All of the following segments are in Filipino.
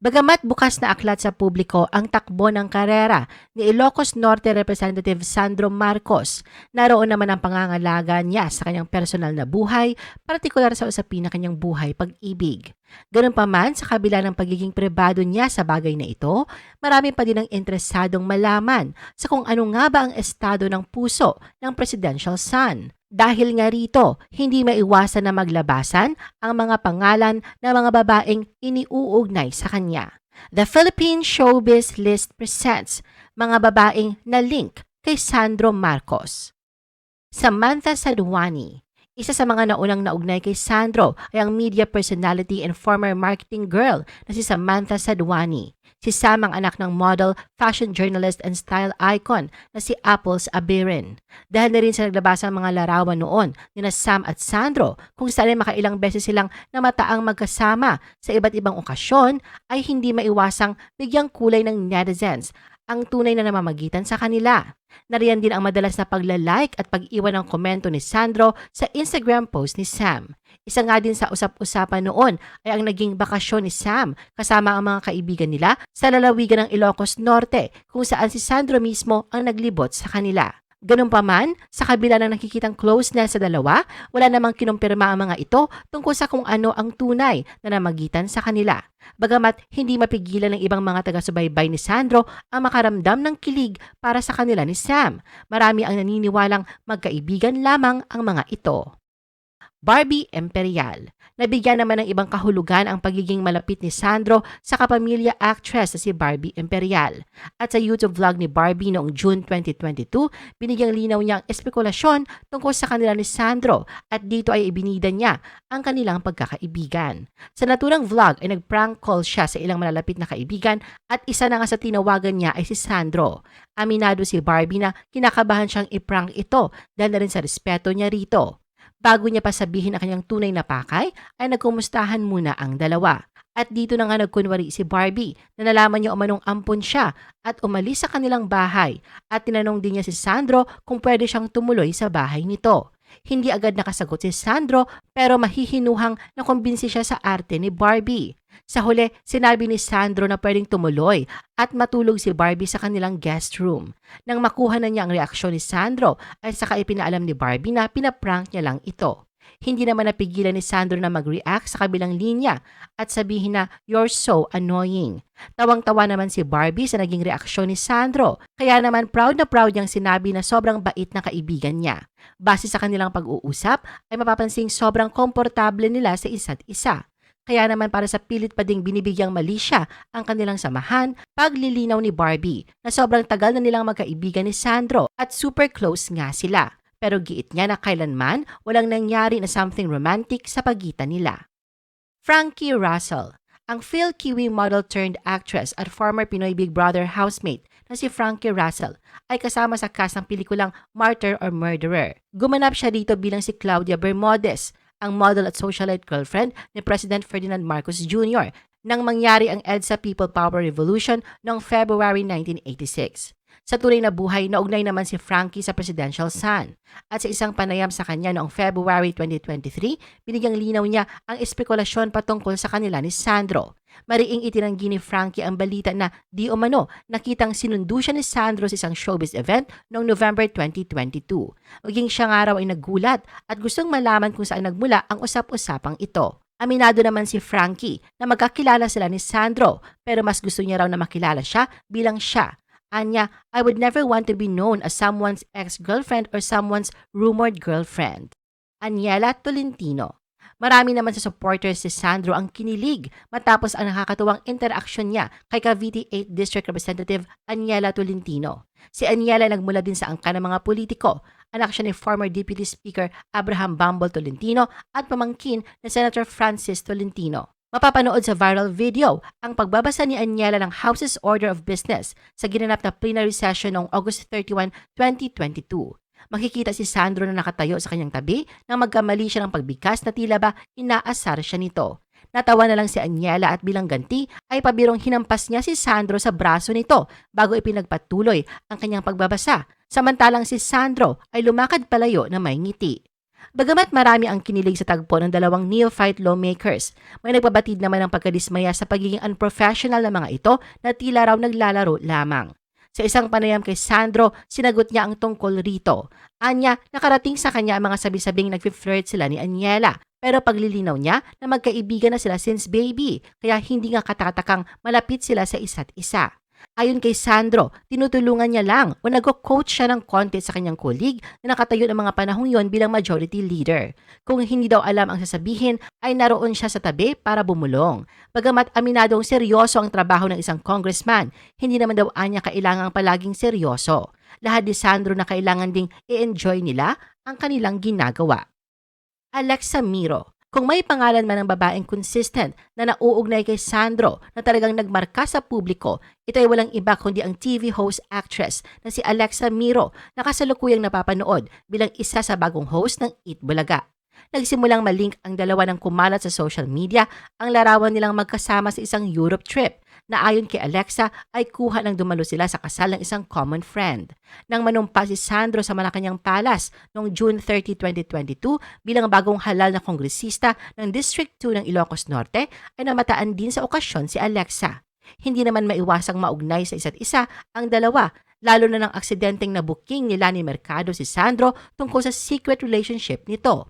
Bagamat bukas na aklat sa publiko ang takbo ng karera ni Ilocos Norte Representative Sandro Marcos, naroon naman ang pangangalaga niya sa kanyang personal na buhay, partikular sa usapin na kanyang buhay pag-ibig. Ganun pa man, sa kabila ng pagiging pribado niya sa bagay na ito, marami pa din ang interesadong malaman sa kung ano nga ba ang estado ng puso ng presidential son. Dahil nga rito, hindi maiwasan na maglabasan ang mga pangalan ng mga babaeng iniuugnay sa kanya. The Philippine Showbiz List presents mga babaeng na link kay Sandro Marcos. Samantha Saduani, isa sa mga naunang naugnay kay Sandro ay ang media personality and former marketing girl na si Samantha Saduani. Si Sam ang anak ng model, fashion journalist and style icon na si Apples Abirin. Dahil na rin sa naglabasang mga larawan noon ni na Sam at Sandro kung saan ay makailang beses silang namataang magkasama sa iba't ibang okasyon ay hindi maiwasang bigyang kulay ng netizens ang tunay na namamagitan sa kanila. Nariyan din ang madalas na pagla-like at pag-iwan ng komento ni Sandro sa Instagram post ni Sam. Isa nga din sa usap-usapan noon ay ang naging bakasyon ni Sam kasama ang mga kaibigan nila sa lalawigan ng Ilocos Norte kung saan si Sandro mismo ang naglibot sa kanila. Ganun pa man, sa kabila ng nakikitang closeness sa dalawa, wala namang kinumpirma ang mga ito tungkol sa kung ano ang tunay na namagitan sa kanila. Bagamat hindi mapigilan ng ibang mga taga-subaybay ni Sandro ang makaramdam ng kilig para sa kanila ni Sam, marami ang naniniwalang magkaibigan lamang ang mga ito. Barbie Imperial. Nabigyan naman ng ibang kahulugan ang pagiging malapit ni Sandro sa kapamilya actress na si Barbie Imperial. At sa YouTube vlog ni Barbie noong June 2022, binigyang linaw niya ang espekulasyon tungkol sa kanila ni Sandro at dito ay ibinida niya ang kanilang pagkakaibigan. Sa naturang vlog ay nag-prank call siya sa ilang malalapit na kaibigan at isa na nga sa tinawagan niya ay si Sandro. Aminado si Barbie na kinakabahan siyang i-prank ito dahil na rin sa respeto niya rito. Bago niya pa sabihin ang kanyang tunay na pakay, ay nagkumustahan muna ang dalawa. At dito na nga nagkunwari si Barbie na nalaman niya umanong ampon siya at umalis sa kanilang bahay at tinanong din niya si Sandro kung pwede siyang tumuloy sa bahay nito. Hindi agad nakasagot si Sandro pero mahihinuhang nakumbinsi siya sa arte ni Barbie. Sa huli, sinabi ni Sandro na pwedeng tumuloy at matulog si Barbie sa kanilang guest room. Nang makuha na niya ang reaksyon ni Sandro ay saka ipinaalam ni Barbie na pinaprank niya lang ito. Hindi naman napigilan ni Sandro na mag-react sa kabilang linya at sabihin na, you're so annoying. Tawang-tawa naman si Barbie sa naging reaksyon ni Sandro. Kaya naman proud na proud niyang sinabi na sobrang bait na kaibigan niya. Base sa kanilang pag-uusap ay mapapansing sobrang komportable nila sa isa't isa. Kaya naman para sa pilit pa ding binibigyang mali siya ang kanilang samahan, paglilinaw ni Barbie na sobrang tagal na nilang magkaibigan ni Sandro at super close nga sila. Pero giit niya na kailanman walang nangyari na something romantic sa pagitan nila. Frankie Russell ang Phil Kiwi model turned actress at former Pinoy Big Brother housemate na si Frankie Russell ay kasama sa cast ng pelikulang Martyr or Murderer. Gumanap siya dito bilang si Claudia Bermudez, ang model at socialite girlfriend ni President Ferdinand Marcos Jr. nang mangyari ang EDSA People Power Revolution noong February 1986. Sa tunay na buhay, naugnay naman si Frankie sa presidential son. At sa isang panayam sa kanya noong February 2023, binigyang linaw niya ang espekulasyon patungkol sa kanila ni Sandro. Mariing itinanggi ni Frankie ang balita na di umano nakitang sinundo siya ni Sandro sa isang showbiz event noong November 2022. Maging siya nga raw ay nagulat at gustong malaman kung saan nagmula ang usap-usapang ito. Aminado naman si Frankie na magkakilala sila ni Sandro pero mas gusto niya raw na makilala siya bilang siya Anya, I would never want to be known as someone's ex-girlfriend or someone's rumored girlfriend. Aniela Tolentino. Marami naman sa supporters si Sandro ang kinilig matapos ang nakakatuwang interaksyon niya kay Cavite 8 District Representative Aniela Tolentino. Si Aniela nagmula din sa angka ng mga politiko. Anak siya ni former Deputy Speaker Abraham Bumble Tolentino at pamangkin ni Senator Francis Tolentino. Mapapanood sa viral video ang pagbabasa ni Anyela ng House's Order of Business sa ginanap na plenary session noong August 31, 2022. Makikita si Sandro na nakatayo sa kanyang tabi nang magkamali siya ng pagbigkas na tila ba inaasar siya nito. Natawa na lang si Anyela at bilang ganti ay pabirong hinampas niya si Sandro sa braso nito bago ipinagpatuloy ang kanyang pagbabasa. Samantalang si Sandro ay lumakad palayo na may ngiti. Bagamat marami ang kinilig sa tagpo ng dalawang neophyte lawmakers, may nagbabatid naman ng pagkadismaya sa pagiging unprofessional ng mga ito na tila raw naglalaro lamang. Sa isang panayam kay Sandro, sinagot niya ang tungkol rito. Anya, nakarating sa kanya ang mga sabi-sabing nag-flirt sila ni Aniela. Pero paglilinaw niya na magkaibigan na sila since baby, kaya hindi nga katatakang malapit sila sa isa't isa. Ayon kay Sandro, tinutulungan niya lang o nag-coach siya ng konti sa kanyang kulig na nakatayo ng mga panahong yon bilang majority leader. Kung hindi daw alam ang sasabihin, ay naroon siya sa tabi para bumulong. Bagamat aminadong seryoso ang trabaho ng isang congressman, hindi naman daw anya kailangang palaging seryoso. Lahat ni Sandro na kailangan ding i-enjoy nila ang kanilang ginagawa. Alexa Miro. Kung may pangalan man ng babaeng consistent na nauugnay kay Sandro na talagang nagmarka sa publiko, ito ay walang iba kundi ang TV host actress na si Alexa Miro na kasalukuyang napapanood bilang isa sa bagong host ng Eat Bulaga. Nagsimulang malink ang dalawa ng kumalat sa social media ang larawan nilang magkasama sa isang Europe trip na ayon kay Alexa ay kuha ng dumalo sila sa kasal ng isang common friend. Nang manumpa si Sandro sa Malacanang Palace noong June 30, 2022 bilang bagong halal na kongresista ng District 2 ng Ilocos Norte ay namataan din sa okasyon si Alexa. Hindi naman maiwasang maugnay sa isa't isa ang dalawa lalo na ng aksidenteng na booking ni Mercado si Sandro tungkol sa secret relationship nito.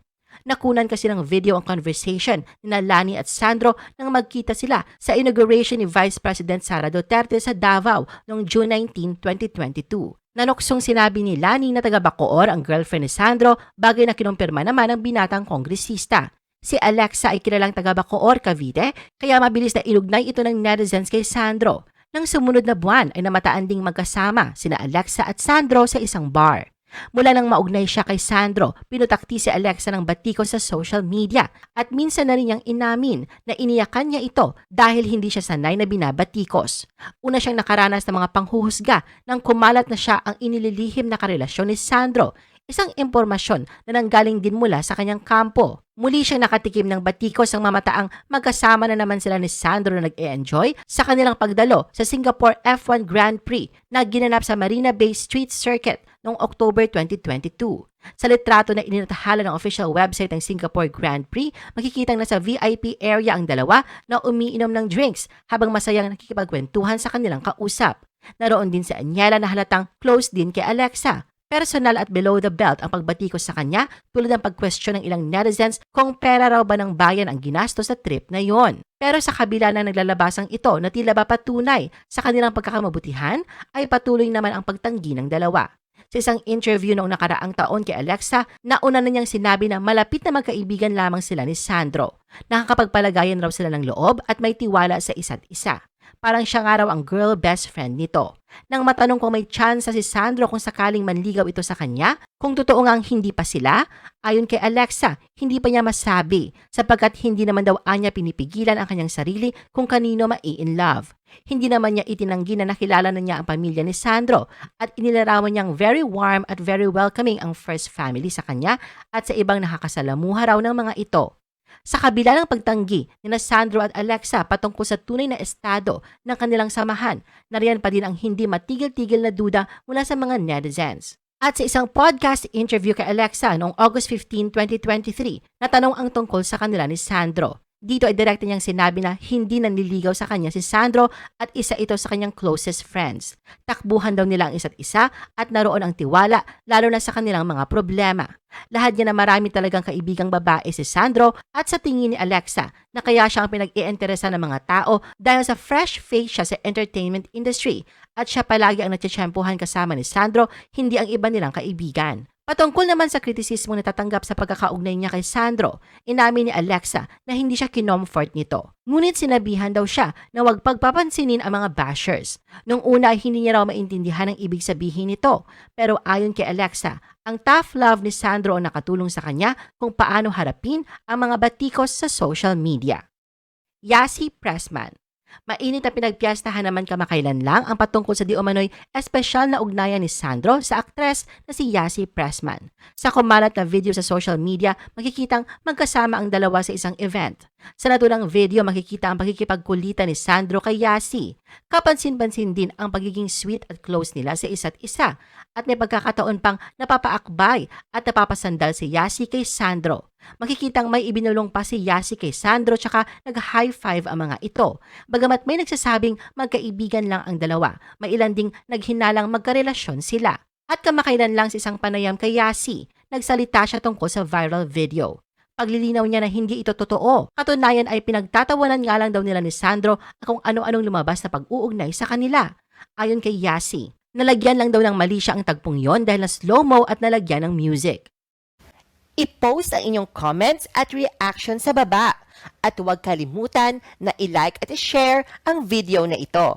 Nakunan kasi ng video ang conversation ni Lani at Sandro nang magkita sila sa inauguration ni Vice President Sara Duterte sa Davao noong June 19, 2022. Nanoksong sinabi ni Lani na taga Bacoor ang girlfriend ni Sandro bagay na kinumpirma naman ng binatang kongresista. Si Alexa ay kilalang taga Bacoor, Cavite, kaya mabilis na inugnay ito ng netizens kay Sandro. Nang sumunod na buwan ay namataan ding magkasama sina Alexa at Sandro sa isang bar. Mula nang maugnay siya kay Sandro, pinutakti si Alexa ng batiko sa social media at minsan na rin niyang inamin na iniyakan niya ito dahil hindi siya sanay na binabatikos. Una siyang nakaranas ng mga panghuhusga nang kumalat na siya ang inililihim na karelasyon ni Sandro, isang impormasyon na nanggaling din mula sa kanyang kampo. Muli siyang nakatikim ng batikos ang mamataang magkasama na naman sila ni Sandro na nag-e-enjoy sa kanilang pagdalo sa Singapore F1 Grand Prix na ginanap sa Marina Bay Street Circuit noong October 2022. Sa litrato na ininatahala ng official website ng Singapore Grand Prix, makikitang nasa VIP area ang dalawa na umiinom ng drinks habang masayang nakikipagkwentuhan sa kanilang kausap. Naroon din si Anyela na halatang close din kay Alexa. Personal at below the belt ang pagbatikos sa kanya tulad ng pag-question ng ilang netizens kung pera raw ba ng bayan ang ginastos sa trip na yon. Pero sa kabila ng naglalabasang ito na tila ba patunay sa kanilang pagkakamabutihan, ay patuloy naman ang pagtanggi ng dalawa. Sa isang interview noong nakaraang taon kay Alexa, nauna na niyang sinabi na malapit na magkaibigan lamang sila ni Sandro. Nakakapagpalagayan raw sila ng loob at may tiwala sa isa't isa. Parang siya nga raw ang girl best friend nito. Nang matanong kung may chance si Sandro kung sakaling manligaw ito sa kanya, kung totoo ngang hindi pa sila, ayon kay Alexa, hindi pa niya masabi sapagkat hindi naman daw anya pinipigilan ang kanyang sarili kung kanino mai-in love. Hindi naman niya itinanggi na nakilala na niya ang pamilya ni Sandro at inilarawan niyang very warm at very welcoming ang first family sa kanya at sa ibang nakakasalamuha raw ng mga ito. Sa kabila ng pagtanggi ni Sandro at Alexa patungkol sa tunay na estado ng kanilang samahan, nariyan pa din ang hindi matigil-tigil na duda mula sa mga netizens. At sa isang podcast interview kay Alexa noong August 15, 2023, natanong ang tungkol sa kanila ni Sandro. Dito ay direkta niyang sinabi na hindi nanliligaw sa kanya si Sandro at isa ito sa kanyang closest friends. Takbuhan daw nila ang isa't isa at naroon ang tiwala lalo na sa kanilang mga problema. Lahat niya na marami talagang kaibigang babae si Sandro at sa tingin ni Alexa na kaya siya ang pinag-iinteresa ng mga tao dahil sa fresh face siya sa entertainment industry at siya palagi ang natsatsyempohan kasama ni Sandro, hindi ang iba nilang kaibigan. Patungkol naman sa kritisismo na tatanggap sa pagkakaugnay niya kay Sandro, inamin ni Alexa na hindi siya kinomfort nito. Ngunit sinabihan daw siya na huwag pagpapansinin ang mga bashers. Nung una ay hindi niya raw maintindihan ang ibig sabihin nito. Pero ayon kay Alexa, ang tough love ni Sandro ang nakatulong sa kanya kung paano harapin ang mga batikos sa social media. Yasi Pressman Mainit na pinagpiyastahan naman kamakailan lang ang patungkol sa di umano'y espesyal na ugnayan ni Sandro sa aktres na si Yasi Pressman. Sa kumalat na video sa social media, makikitang magkasama ang dalawa sa isang event. Sa naturang video, makikita ang pagkikipagkulitan ni Sandro kay Yasi. Kapansin-pansin din ang pagiging sweet at close nila sa isa't isa. At may pagkakataon pang napapaakbay at napapasandal si Yasi kay Sandro. Makikitang may ibinulong pa si Yasi kay Sandro tsaka nag-high five ang mga ito. Bagamat may nagsasabing magkaibigan lang ang dalawa, may ilan ding naghinalang magkarelasyon sila. At kamakailan lang sa isang panayam kay Yasi, nagsalita siya tungkol sa viral video. Paglilinaw niya na hindi ito totoo. Katunayan ay pinagtatawanan nga lang daw nila ni Sandro kung ano-anong lumabas na pag-uugnay sa kanila. Ayon kay Yasi, nalagyan lang daw ng mali siya ang tagpong yon dahil na slow-mo at nalagyan ng music. I-post ang inyong comments at reaction sa baba. At huwag kalimutan na i-like at i-share ang video na ito.